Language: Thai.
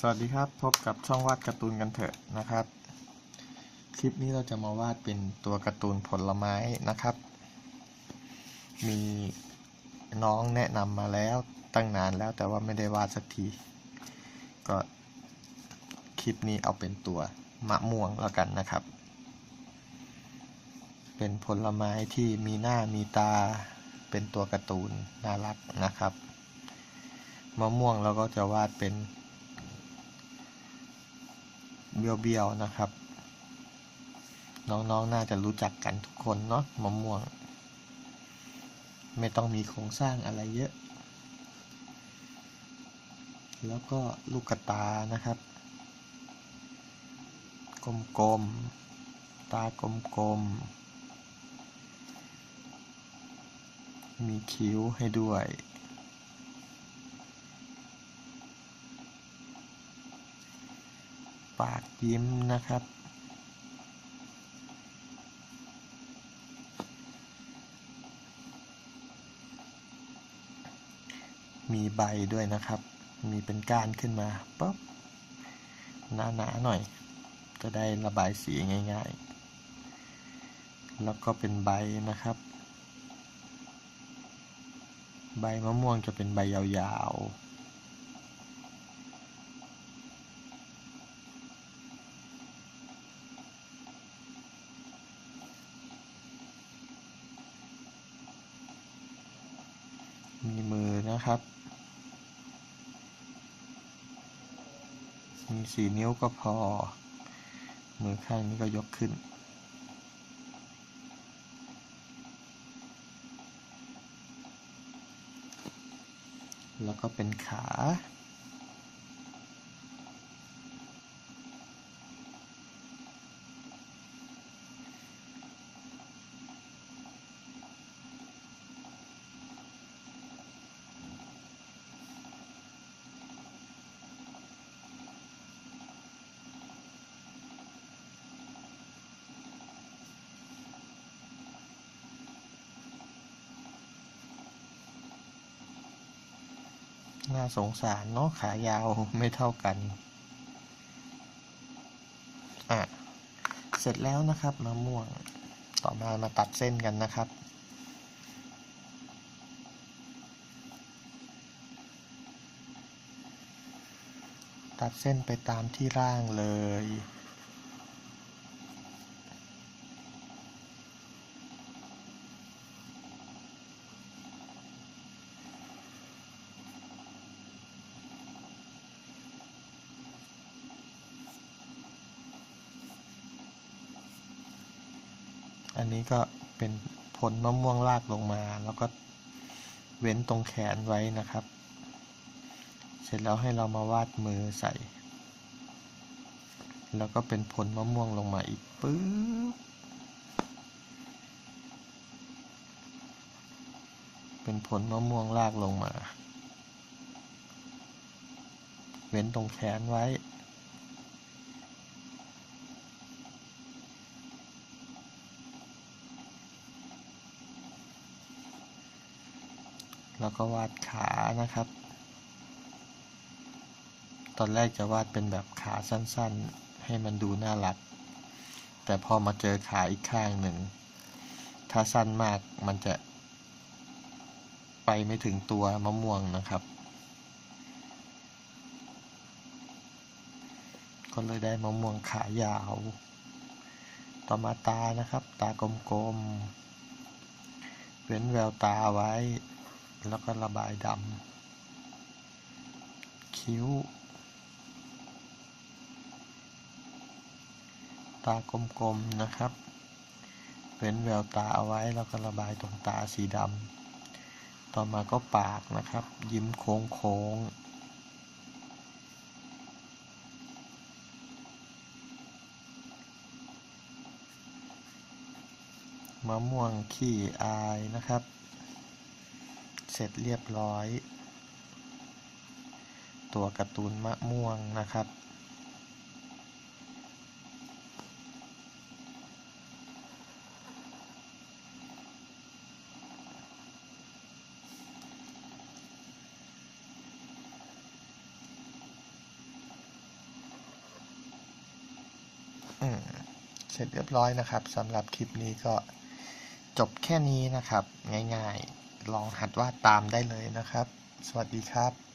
สวัสดีครับพบกับช่องวาดการ์ตูนกันเถอะนะครับ คลิปนี้เราจะมาวาดเป็นตัวการ์ตูนผลไม้นะครับ มีน้องแนะนำมาแล้วตั้งนานแล้วแต่ว่าไม่ได้วาดสักที ก็คลิปนี้เอาเป็นตัวมะม่วงแล้วกันนะครับ เป็นผลไม้ที่มีหน้ามีตาเป็นตัวการ์ตูนน่ารักนะครับ มะม่วงเราก็จะวาดเป็น เบี้ยวๆนะครับ น้องๆนน่าจะรู้จักกันทุกคนเนาะมะม่วง ไม่ต้องมีโครงสร้างอะไรเยอะ แล้วก็ลูกกระตานะครับ กลมๆ ตากลมๆ มีคิ้วให้ด้วย ปากยิ้มนะครับ มีใบด้วยนะครับ มีเป็นก้านขึ้นมาปุ๊บหนาๆหน่อย จะได้ระบายสีง่ายๆ แล้วก็เป็นใบนะครับ ใบมะม่วงจะเป็นใบยาวๆ มีมือ นะครับมีสี่นิ้วก็พอ มือข้างนี้ก็ยกขึ้น แล้วก็เป็นขา น่าสงสารเนาะขายาวไม่เท่ากันอะเสร็จแล้วนะครับมะม่วงต่อมามาตัดเส้นกันนะครับตัดเส้นไปตามที่ร่างเลย นนี้ก็เป็นผลมะม่วงลากลงมา แล้วก็เว้นตรงแขนไว้นะครับ เสร็จแล้วให้เรามาวาดมือใส่ แล้วก็เป็นผลมะม่วงลงมาอีกปึ๊บเป็นผลมะม่วงลากลงมา เว้นตรงแขนไว้ แล้วก็วาดขานะครับ ตอนแรกจะวาดเป็นแบบขาสั้นๆ ให้มันดูน่ารัก แต่พอมาเจอขาอีกข้างหนึ่ง ถ้าสั้นมากมันจะ ไปไม่ถึงตัวมะม่วงนะครับ ก็เลยได้มะม่วงขายาว ต่อมาตานะครับ ตากลมๆเว้นแววตาไว้ แล้วก็ระบายดำคิ้ว ตากลมๆนะครับเว้นแววตาเอาไว้แล้วก็ระบายตรงตาสีดำต่อมาก็ปากนะครับ ยิ้มโค้งโค้งมะม่วงขี้อายนะครับ เสร็จเรียบร้อย ตัวการ์ตูนมะม่วงนะครับ เสร็จเรียบร้อยนะครับสำหรับคลิปนี้ก็จบแค่นี้นะครับ ง่ายๆ ลองหัดวาดตามได้เลยนะครับ สวัสดีครับ